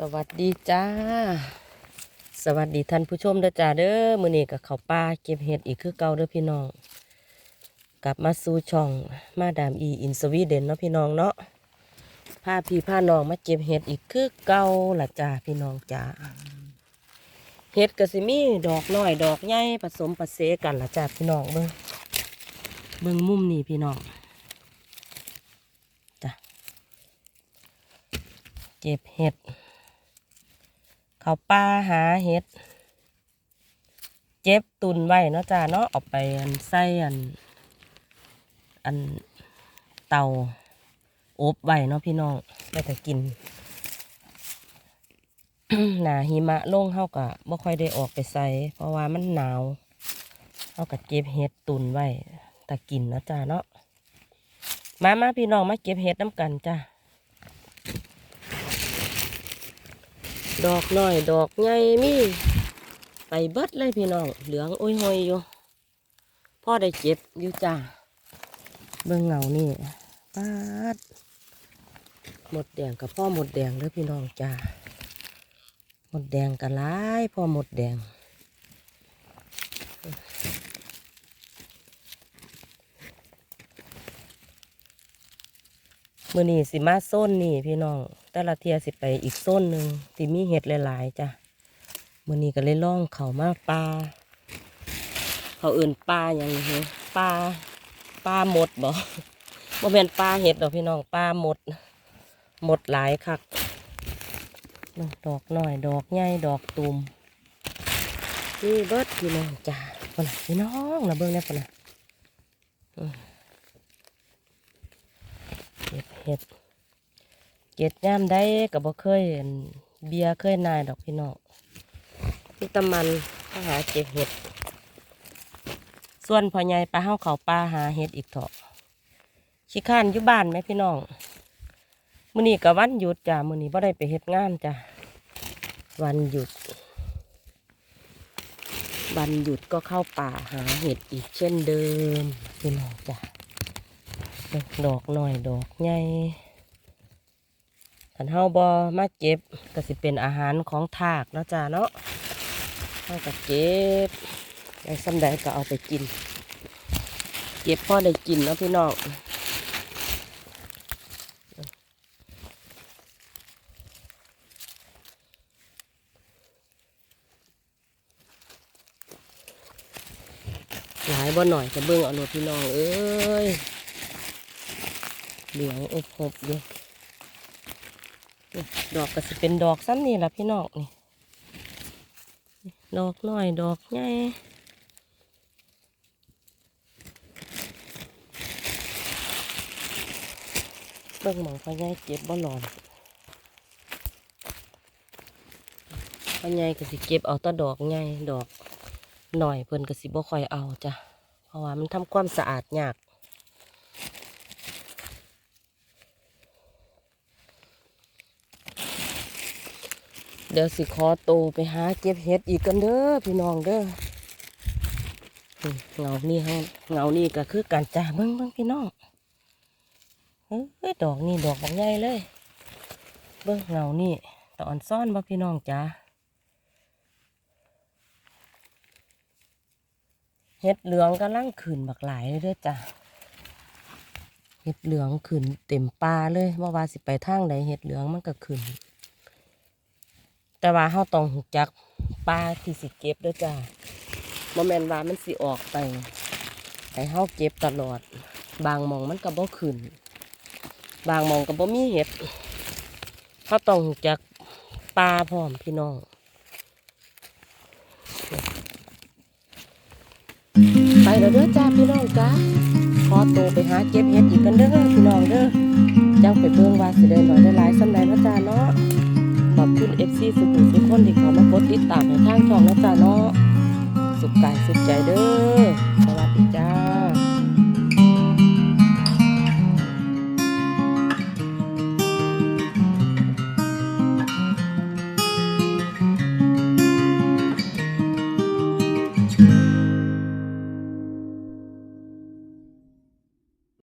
สวัสดีจ้า สวัสดีท่านผู้ชมเด้อจ้าเด้อมื้อนี้กับเขาป่าเก็บเห็ดอีกคือเก่าเด้อพี่น้อง กลับมาสู่ช่องมาดามอีอินสวีเดนเนาะพี่น้องเนาะพาพี่พาน้องมาเก็บเห็ดอีกคือเก่าละจ้าพี่น้องจ้าเห็ดก็สิมีดอกน้อยดอกใหญ่ผสมผสมกันละจ้าพี่น้องเบิ่งเบิ่งมุมนี่พี่น้องจ้ะเก็บเห็ด เขาป่าหาเห็ด เจ็บตุนไว้เนาะจ้าเนาะเอาไปอันใส่อัน อันเตาอบไว้เนาะพี่น้องไปแต่กินหนาหิมะลงเฮาก็บ่ค่อยได้ออกไปใส่เพราะว่ามันหนาวเฮาก็เก็บเห็ดตุนไว้แต่กินเนาะจ้าเนาะมามาพี่น้องมาเก็บเห็ดน้ำกันจ้า ดอกน้อย ดอกใหญ่มีไปเบิดเลยพี่น้อง เหลืองโอ้ยหอยอยู่พ่อได้เจ็บอยู่จ้าเบื้องเหงานี่ปาดหมดแดงกับพ่อหมดแดงเด้อพี่น้องจ้าหมดแดงกันหลายพ่อหมดแดง มือนี่สิมาโซนนี่พี่น้อง แต่ละเทียสิไปอีกโซนหนึ่งที่มีเห็ดหลายๆจ้ะมือนี้ก็เลยล่องเขามาปลาเขาเอื่นปลาอย่างนี้ปลาปลาหมดบ่บ่แม่นปลาเห็ดดอกพี่น้องปลาหมด หมดหลายคักดอกหน้อยดอกใหญ่ดอกตุ่มนี่เบิดพี่น้องจ้าปนะพี่น้องนะเบิ่งได้ปะนะอืม เห็ดเจ็ดย่ามได้กับบ่เคยเบียเคยนายดอกพี่น้องพี่ตะมันมาหาเจ็บเห็ด ส่วนพ่อใหญ่ปลาเฮาเขาปลาหาเห็ดอีกเถอะชิข้านอยู่บ้านไหมพี่น้องมื้อนี้กับวันหยุดจ้ะมื้อนี้บ่ได้ไปเฮ็ดงานจ้ะวันหยุด วันหยุดก็เข้าป่าหาเห็ดอีกเช่นเดิมพี่น้องจ้ะ ดอกหน่อยดอกใหญ่ขันเฮาบอมาเก็บก็สิเป็นอาหารของทากนะจ้าเนาะเฮาก็เก็บได้สำใดก็เอาไปกิน เก็บพ่อได้กินเนาะพี่น้องหลายบ่หน่อยจะเบิ่งเอาโลดพี่น้องเอ้ย เหลืองอบหบอยู่ดอกก็สิเป็นดอกซ้ำนี่แหละพี่น้องนี่ดอกน้อยดอกใหญ่เบิ่งหมองพ่อใหญ่เก็บบ่หลอนพ่อใหญ่ก็สิเก็บเอาแตะดอกใหญ่ดอกหน่อยเพิ่นก็สิบ่ค่อยเอาจ้ะเพราะว่ามันทำความสะอาดยาก เดี๋ยวสิขอโตไปหาเก็บเห็ดอีกกันเด้อพี่น้องเด้อเงานี่ฮะเงานี่ก็คือการจ่าเบิ้งเบิ้งพี่น้องเฮ้ยดอกนี่ดอกบางใหญ่เลย เบิ้งเงานี่ตอนซ่อนบ่พี่น้องจ้าเห็ดเหลืองกำลังขึ้นบักหลายเลยเด้อจ้าเห็ดเหลืองขึ้นเต็มปลาเลยว่าว่าสิไปทางใดเห็ดเหลืองมันก็ขึ้น แต่ว่าเฮาต้องหูจักปลาที่สิเก็บด้วยจ้าบ่แม่นว่ามันสิออกไปให้เฮาเก็บตลอด บางมองมันก็บ่ขึ้น บางมองก็บ่มีเห็ดเฮาต้องหูจักปลาพร้อมพี่น้องไปแล้วเด้อจ้าพี่น้องจ้าขอตัวไปหาเก็บเห็ดอีกกันเด้อพี่น้องเด้อจังไปเบิ่งว่าสิได้หน่อยได้หลายสำใดเนาะจ้าเนาะ ขอบคุณ FC สุขุมทุกคนที่เขามากดติดตามในทางช่องนะจ๊ะเนาะสุขกายสุขใจเด้อ